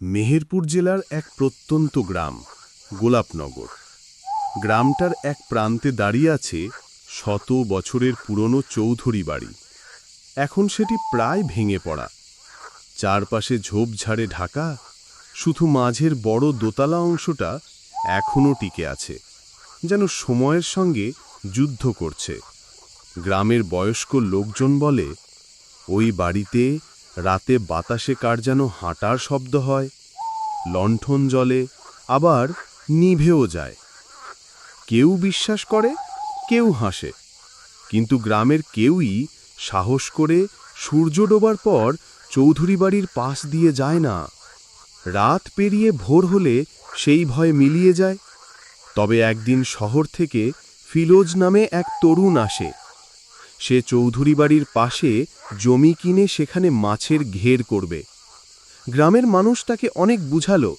মেহেরপুর জেলার এক প্রত্যন্ত গ্রাম, গোলাপনগর। গ্রামটার এক প্রান্তে দাঁড়িয়ে আছে শত বছরের পুরনো চৌধুরী বাড়ি। এখন সেটি প্রায় ভেঙে পড়া। চারপাশে ঝোপঝাড়ে ঢাকা, শুধু মাঝের বড় দোতলা অংশটা এখনও টিকে আছে, যেন সময়ের সঙ্গে যুদ্ধ করছে। গ্রামের বয়স্ক লোকজন বলে, ওই বাড়িতে রাতে বাতাসে কার যেন হাঁটার শব্দ হয়, লণ্ঠন জলে, আবার নিভেও যায়। কেউ বিশ্বাস করে, কেউ হাসে, কিন্তু গ্রামের কেউই সাহস করে সূর্য ডোবার পর চৌধুরী বাড়ির পাশ দিয়ে যায় না। রাত পেরিয়ে ভোর হলে সেই ভয় মিলিয়ে যায়। তবে একদিন শহর থেকে ফিলোজ নামে এক তরুণ আসে। সে চৌধুরী বাড়ির পাশে জমি কিনে সেখানে মাছের ঘের করবে। গ্রামের মানুষ তাকে অনেক বুঝালো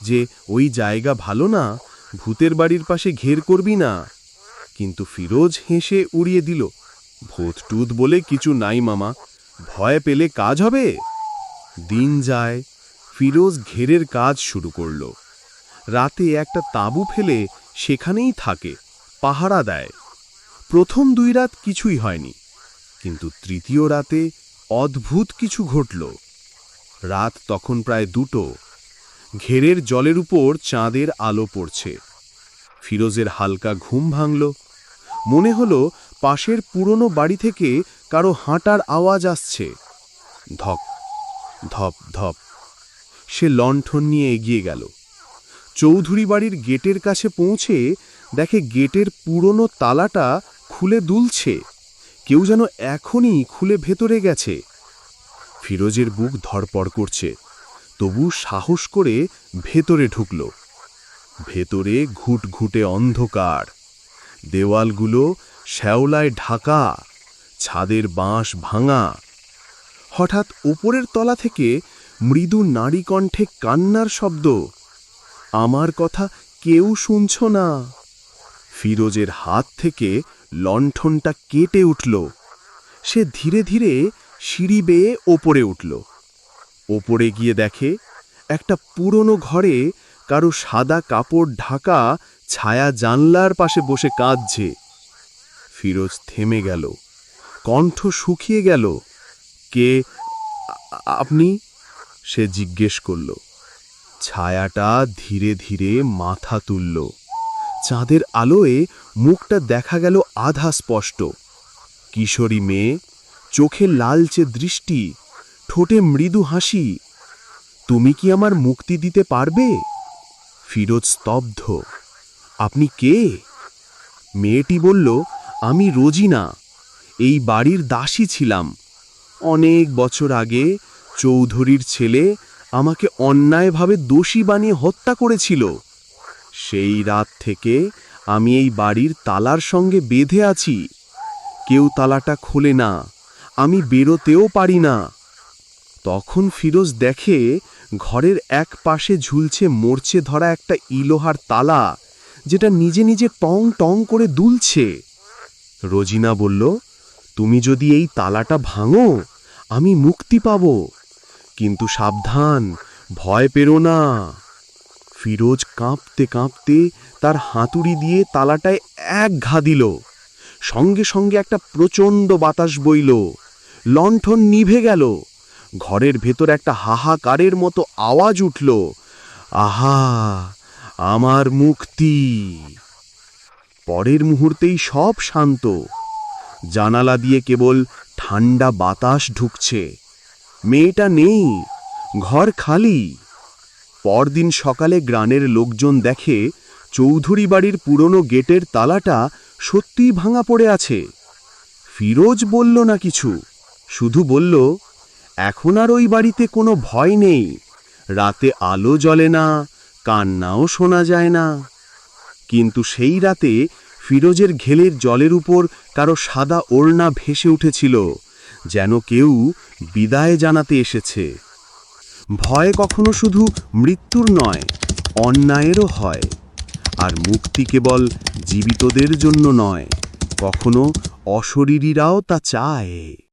যে, ওই জায়গা ভালো না, ভূতের বাড়ির পাশে ঘের করবি না। কিন্তু ফিরোজ হেসে উড়িয়ে দিল, ভূতটুত বলে কিছু নাই মামা, ভয় পেলে কাজ হবে? দিন যায়, ফিরোজ ঘেরের কাজ শুরু করল। রাতে একটা তাঁবু ফেলে সেখানেই থাকে, পাহারা দেয়। প্রথম দুই রাত কিছুই হয়নি, কিন্তু তৃতীয় রাতে অদ্ভুত কিছু ঘটল। রাত তখন প্রায় দুটো। ঘেরের জলের উপর চাঁদের আলো পড়ছে। ফিরোজের হালকা ঘুম ভাঙল। মনে হলো পাশের পুরনো বাড়ি থেকে কারও হাঁটার আওয়াজ আসছে। ধপ ধপ ধপ। সে লণ্ঠন নিয়ে এগিয়ে গেল। চৌধুরী বাড়ির গেটের কাছে পৌঁছে দেখে গেটের পুরনো তালাটা খুলে দুলছে, কেউ যেন এখনই খুলে ভেতরে গেছে। ফিরোজের বুক ধরপড় করছে, তবু সাহস করে ভেতরে ঢুকল। ভেতরে ঘুটঘুটে অন্ধকার, দেওয়ালগুলো শ্যাওলায় ঢাকা, ছাদের বাঁশ ভাঙা। হঠাৎ ওপরের তলা থেকে মৃদু নারী কণ্ঠে কান্নার শব্দ, আমার কথা কেউ শুনছ না? ফিরোজের হাত থেকে লণ্ঠনটা কেটে উঠল। সে ধীরে ধীরে সিঁড়ি বেয়ে ওপরে উঠল। ওপরে গিয়ে দেখে একটা পুরনো ঘরে কারও সাদা কাপড় ঢাকা ছায়া জানলার পাশে বসে কাঁদছে। ফিরোজ থেমে গেল, কণ্ঠ শুকিয়ে গেল, কে? আপনি? সে জিজ্ঞেস করল। ছায়াটা ধীরে ধীরে মাথা তুলল। চাঁদের আলোয় মুখটা দেখা গেল আধা স্পষ্ট। কিশোরী মেয়ে, চোখে লালচে দৃষ্টি, ঠোঁটে মৃদু হাসি। তুমি কি আমার মুক্তি দিতে পারবে? ফিরোজ স্তব্ধ। আপনি কে? মেয়েটি বলল, আমি রোজিনা। এই বাড়ির দাসী ছিলাম। অনেক বছর আগে চৌধুরীর ছেলে আমাকে অন্যায়ভাবে দোষী বানিয়ে হত্যা করেছিল। সেই রাত থেকে আমি এই বাড়ির তালার সঙ্গে বেঁধে আছি। কেউ তালাটা খোলে না। আমি বেরোতেও পারি না। তখন ফিরোজ দেখে ঘরের এক পাশে ঝুলছে মরছে ধরা একটা ইলোহার তালা, যেটা নিজে নিজে টং টং করে দুলছে। রোজিনা বলল, তুমি যদি এই তালাটা ভাঙো, আমি মুক্তি পাব। কিন্তু সাবধান, ভয় পেরো না। ফিরোজ কাঁপতে কাঁপতে তার হাতুড়ি দিয়ে তালাটায় এক ঘা দিল। সঙ্গে সঙ্গে একটা প্রচণ্ড বাতাস বইল। লণ্ঠন নিভে গেল। ঘরের ভেতর একটা হাহাকারের মতো আওয়াজ উঠল। আহা, আমার মুক্তি। পরের মুহূর্তেই সব শান্ত। জানালা দিয়ে কেবল ঠান্ডা বাতাস ঢুকছে। মেয়েটা নেই, ঘর খালি। পরদিন সকালে গ্রানের লোকজন দেখে চৌধুরী বাড়ির পুরনো গেটের তালাটা সত্যিই ভাঙা পড়ে আছে। ফিরোজ বলল না কিছু। শুধু বলল, এখন আর ওই বাড়িতে কোনো ভয় নেই। রাতে আলো জ্বলে না, কান্নাও শোনা যায় না। কিন্তু সেই রাতে ফিরোজের ঘেলের জলের উপর কারও সাদা ওড়না ভেসে উঠেছিল, যেন কেউ বিদায় জানাতে এসেছে। ভয় কখনো শুধু মৃত্যুর নয়, অন্যায়েরও হয়। আর মুক্তি কেবল জীবিতদের জন্য নয়, কখনো অশরীরীরাও তা চায়।